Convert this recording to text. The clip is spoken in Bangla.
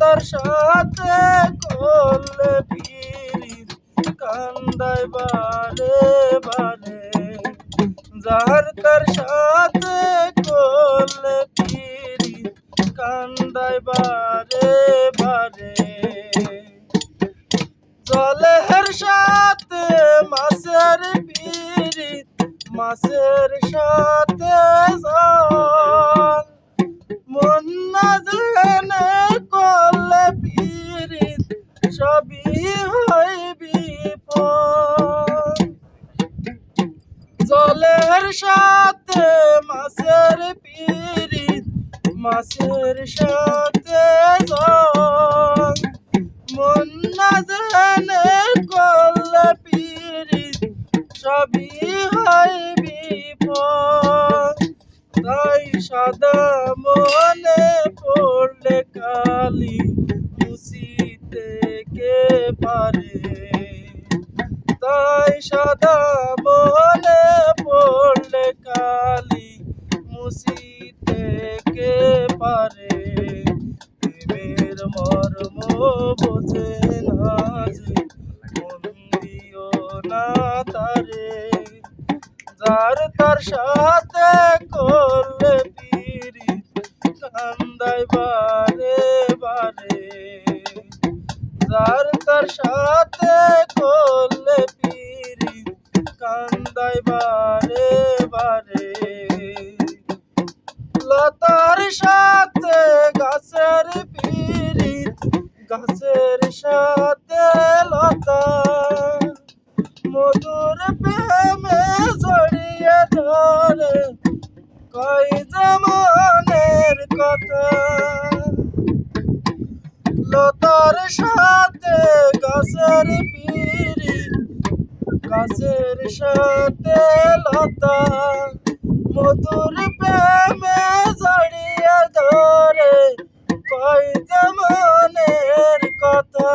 তার সাথে করলে পিরি কান্দায় বারে বারে। যার তার সাথে করলে পিরি কান্দায় বারে বারে। জলের সাথে মাছের পিরিত, মাছের সাথে জল। মন সবই হয় জলের সাথে মাছের পিরিত, মাছের সাথে মন না জানে করলে পিরিত, সবই হয় বিপদ তাই সাদা মনে পড়লে কালি কে পারে। তাই সাদা মনে পড়লে কালি মুসিতে কে পারে? প্রেমের মর্ম বোঝে না না তারে। যার তার সাথে করলে পিরি কান্দাই বারে যার তার সাথে করলে পিরি কান্দাই বারে বারে। লতার সাথে গাছের পিরি, গাছের সাথে লতা। মধুর প্রেমে জড়িয়ে ধরে কই জমানের কথা। লতার সাথে গাছের পিরি গাছের সাথে লতা মধুর প্রেমে জড়িয়ে ধরে কই মনের কথা।